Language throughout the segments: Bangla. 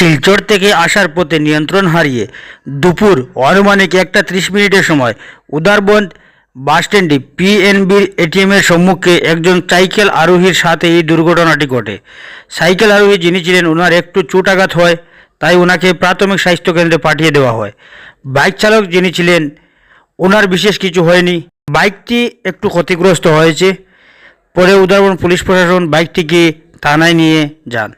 শিলচর থেকে আসার পথে নিয়ন্ত্রণ হারিয়ে দুপুর আনুমানিক একটা ত্রিশ মিনিটের সময় উদারবন্দ বাসস্ট্যান্ডে পিএনবির এটিএমের সম্মুখে একজন সাইকেল আরোহীর সাথে এই দুর্ঘটনাটি ঘটে। সাইকেল আরোহী যিনি ছিলেন ওনার একটু চোটাঘাত হয়, তাই ওনাকে প্রাথমিক স্বাস্থ্যকেন্দ্রে পাঠিয়ে দেওয়া হয়। বাইক চালক যিনি ছিলেন ওনার বিশেষ কিছু হয়নি। বাইকটি একটু ক্ষতিগ্রস্ত হয়েছে। পরে উদারবন পুলিশ প্রশাসন বাইকটিকে থানায় নিয়ে যান।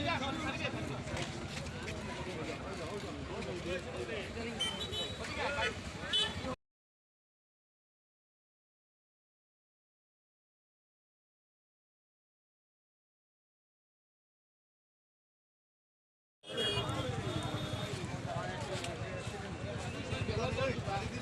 Yeah,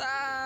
啊.